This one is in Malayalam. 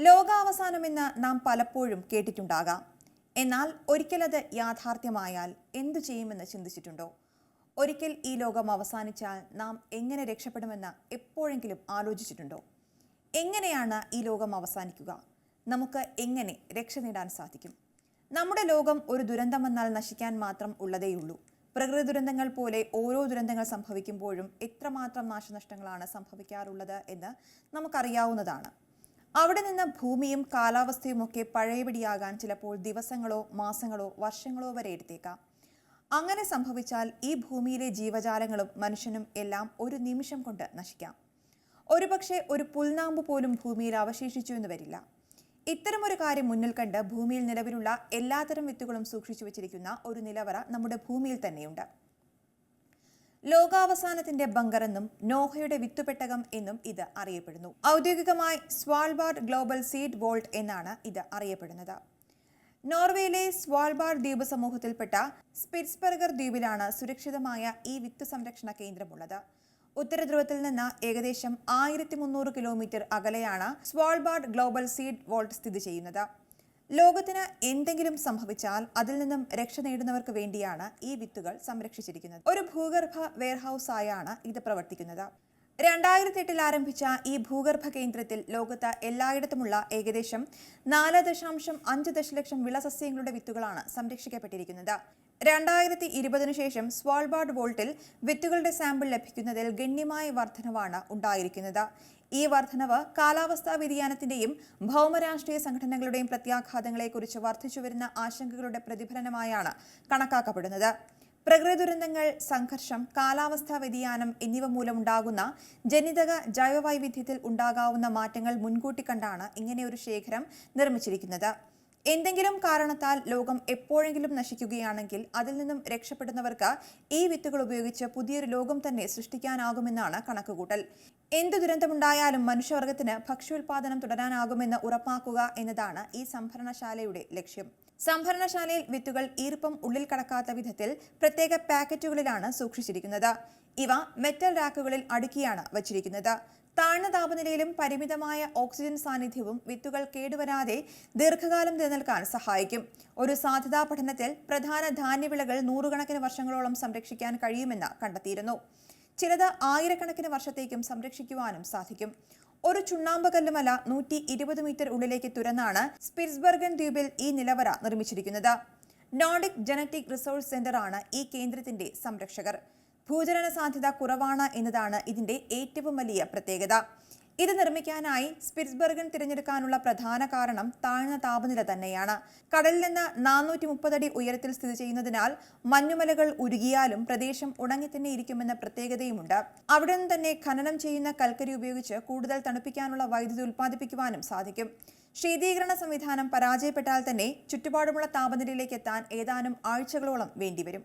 ലോകാവസാനമെന്ന് നാം പലപ്പോഴും കേട്ടിട്ടുണ്ടാകാം. എന്നാൽ ഒരിക്കലത് യാഥാർത്ഥ്യമായാൽ എന്തു ചെയ്യുമെന്ന് ചിന്തിച്ചിട്ടുണ്ടോ? ഒരിക്കൽ ഈ ലോകം അവസാനിച്ചാൽ നാം എങ്ങനെ രക്ഷപ്പെടുമെന്ന് എപ്പോഴെങ്കിലും ആലോചിച്ചിട്ടുണ്ടോ? എങ്ങനെയാണ് ഈ ലോകം അവസാനിക്കുക? നമുക്ക് എങ്ങനെ രക്ഷ നേടാൻ സാധിക്കും? നമ്മുടെ ലോകം ഒരു ദുരന്തം വന്നാൽ നശിക്കാൻ മാത്രം ഉള്ളതേയുള്ളൂ. പ്രകൃതി ദുരന്തങ്ങൾ പോലെ ഓരോ ദുരന്തങ്ങൾ സംഭവിക്കുമ്പോഴും എത്രമാത്രം നാശനഷ്ടങ്ങളാണ് സംഭവിക്കാറുള്ളത് എന്ന് നമുക്കറിയാവുന്നതാണ്. അവിടെ നിന്ന് ഭൂമിയും കാലാവസ്ഥയും ഒക്കെ പഴയപടിയാകാൻ ചിലപ്പോൾ ദിവസങ്ങളോ മാസങ്ങളോ വർഷങ്ങളോ വരെ എടുത്തേക്കാം. അങ്ങനെ സംഭവിച്ചാൽ ഈ ഭൂമിയിലെ ജീവജാലങ്ങളും മനുഷ്യനും എല്ലാം ഒരു നിമിഷം കൊണ്ട് നശിക്കാം. ഒരുപക്ഷെ ഒരു പുൽനാമ്പ് പോലും ഭൂമിയിൽ അവശേഷിച്ചു എന്ന് വരില്ല. ഇത്തരമൊരു കാര്യം മുന്നിൽ കണ്ട് ഭൂമിയിൽ നിലവിലുള്ള എല്ലാത്തരം വിത്തുകളും സൂക്ഷിച്ചു വെച്ചിരിക്കുന്ന ഒരു നിലവറ നമ്മുടെ ഭൂമിയിൽ തന്നെയുണ്ട്. ലോകാവസാനത്തിന്റെ ബങ്കർ എന്നും നോഹയുടെ വിത്തുപെട്ടകം എന്നും ഇത് അറിയപ്പെടുന്നു. ഔദ്യോഗികമായി സ്വാൾബാർഡ് ഗ്ലോബൽ സീഡ് വോൾട്ട് എന്നാണ് ഇത് അറിയപ്പെടുന്നത്. നോർവേയിലെ സ്വാൾബാർഡ് ദ്വീപ് സമൂഹത്തിൽപ്പെട്ട സ്പിറ്റ്സ്ബർഗർ ദ്വീപിലാണ് സുരക്ഷിതമായ ഈ വിത്ത് സംരക്ഷണ കേന്ദ്രമുള്ളത്. ഉത്തരധ്രുവത്തിൽ നിന്ന് ഏകദേശം ആയിരത്തി കിലോമീറ്റർ അകലെയാണ് സ്വാൾബാർഡ് ഗ്ലോബൽ സീഡ് വോൾട്ട് സ്ഥിതി ചെയ്യുന്നത്. ലോകത്തിന് എന്തെങ്കിലും സംഭവിച്ചാൽ അതിൽ നിന്നും രക്ഷ നേടുന്നവർക്ക് വേണ്ടിയാണ് ഈ വിത്തുകൾ സംരക്ഷിച്ചിരിക്കുന്നത്. ഒരു ഭൂഗർഭ വെയർഹൌസ് ആയാണ് ഇത് പ്രവർത്തിക്കുന്നത്. രണ്ടായിരത്തി എട്ടിൽ ആരംഭിച്ച ഈ ഭൂഗർഭ കേന്ദ്രത്തിൽ ലോകത്ത് എല്ലായിടത്തുമുള്ള ഏകദേശം നാല് ദശാംശം അഞ്ച് ദശലക്ഷം വിളസസ്യങ്ങളുടെ വിത്തുകളാണ് സംരക്ഷിക്കപ്പെട്ടിരിക്കുന്നത്. രണ്ടായിരത്തി ഇരുപതിനു ശേഷം സ്വാൾബാർഡ് വോൾട്ടിൽ വിത്തുകളുടെ സാമ്പിൾ ലഭിക്കുന്നതിൽ ഗണ്യമായ വർധനവാണ് ഉണ്ടായിരിക്കുന്നത്. ഈ വർധനവ് കാലാവസ്ഥാ വ്യതിയാനത്തിന്റെയും ഭൗമരാഷ്ട്രീയ സംഘടനകളുടെയും പ്രത്യാഘാതങ്ങളെക്കുറിച്ച് വർദ്ധിച്ചുവരുന്ന ആശങ്കകളുടെ പ്രതിഫലനമായാണ് കണക്കാക്കപ്പെടുന്നത്. പ്രകൃതി ദുരന്തങ്ങൾ സംഘർഷം കാലാവസ്ഥാ വ്യതിയാനം എന്നിവ മൂലമുണ്ടാകുന്ന ജനിതക ജൈവവൈവിധ്യത്തിൽ ഉണ്ടാകാവുന്ന മാറ്റങ്ങൾ മുൻകൂട്ടി കണ്ടാണ് ഇങ്ങനെയൊരു ശേഖരം നിർമ്മിച്ചിരിക്കുന്നത്. എന്തെങ്കിലും കാരണത്താൽ ലോകം എപ്പോഴെങ്കിലും നശിക്കുകയാണെങ്കിൽ അതിൽ നിന്നും രക്ഷപ്പെടുന്നവർക്ക് ഈ വിത്തുകൾ ഉപയോഗിച്ച് പുതിയൊരു ലോകം തന്നെ സൃഷ്ടിക്കാനാകുമെന്നാണ് കണക്കുകൂട്ടൽ. എന്ത് ദുരന്തമുണ്ടായാലും മനുഷ്യവർഗത്തിന് ഭക്ഷ്യോൽപാദനം തുടരാനാകുമെന്ന് ഉറപ്പാക്കുക എന്നതാണ് ഈ സംഭരണശാലയുടെ ലക്ഷ്യം. സംഭരണശാലയിൽ വിത്തുകൾ ഈർപ്പം ഉള്ളിൽ കടക്കാത്ത വിധത്തിൽ പ്രത്യേക പാക്കറ്റുകളിലാണ് സൂക്ഷിച്ചിരിക്കുന്നത്. ഇവ മെറ്റൽ റാക്കുകളിൽ അടുക്കിയാണ് വച്ചിരിക്കുന്നത്. താഴ്ന്ന താപനിലയിലും പരിമിതമായ ഓക്സിജൻ സാന്നിധ്യവും വിത്തുകൾ കേടുവരാതെ ദീർഘകാലം നിലനിൽക്കാൻ സഹായിക്കും. ഒരു സാധ്യതാ പഠനത്തിൽ പ്രധാന ധാന്യവിളകൾ നൂറുകണക്കിന് വർഷങ്ങളോളം സംരക്ഷിക്കാൻ കഴിയുമെന്ന് കണ്ടെത്തിയിരുന്നു. ചിലത് ആയിരക്കണക്കിന് വർഷത്തേക്കും സംരക്ഷിക്കുവാനും സാധിക്കും. ഒരു ചുണ്ണാമ്പ് കല്ലുമല നൂറ്റി ഇരുപത് മീറ്റർ ഉള്ളിലേക്ക് തുരന്നാണ് സ്പിറ്റ്സ്ബർഗൻ ദ്വീപിൽ ഈ നിലവറ നിർമ്മിച്ചിരിക്കുന്നത്. നോർഡിക് ജനറ്റിക് റിസോഴ്സ് സെന്ററാണ് ഈ കേന്ദ്രത്തിന്റെ സംരക്ഷകർ. ഭൂചലന സാധ്യത കുറവാണ് എന്നതാണ് ഇതിന്റെ ഏറ്റവും വലിയ പ്രത്യേകത. ഇത് നിർമ്മിക്കാനായി സ്പിറ്റ്സ്ബർഗൻ തിരഞ്ഞെടുക്കാനുള്ള പ്രധാന കാരണം താഴ്ന്ന താപനില തന്നെയാണ്. കടലിൽ നിന്ന് നാനൂറ്റി മുപ്പതടി ഉയരത്തിൽ സ്ഥിതി ചെയ്യുന്നതിനാൽ മഞ്ഞുമലകൾ ഉരുകിയാലും പ്രദേശം ഉണങ്ങി തന്നെ ഇരിക്കുമെന്ന പ്രത്യേകതയുമുണ്ട്. അവിടെ നിന്ന് തന്നെ ഖനനം ചെയ്യുന്ന കൽക്കരി ഉപയോഗിച്ച് കൂടുതൽ തണുപ്പിക്കാനുള്ള വൈദ്യുതി ഉൽപ്പാദിപ്പിക്കുവാനും സാധിക്കും. ശീതീകരണ സംവിധാനം പരാജയപ്പെട്ടാൽ തന്നെ ചുറ്റുപാടുമുള്ള താപനിലയിലേക്ക് എത്താൻ ഏതാനും ആഴ്ചകളോളം വേണ്ടിവരും.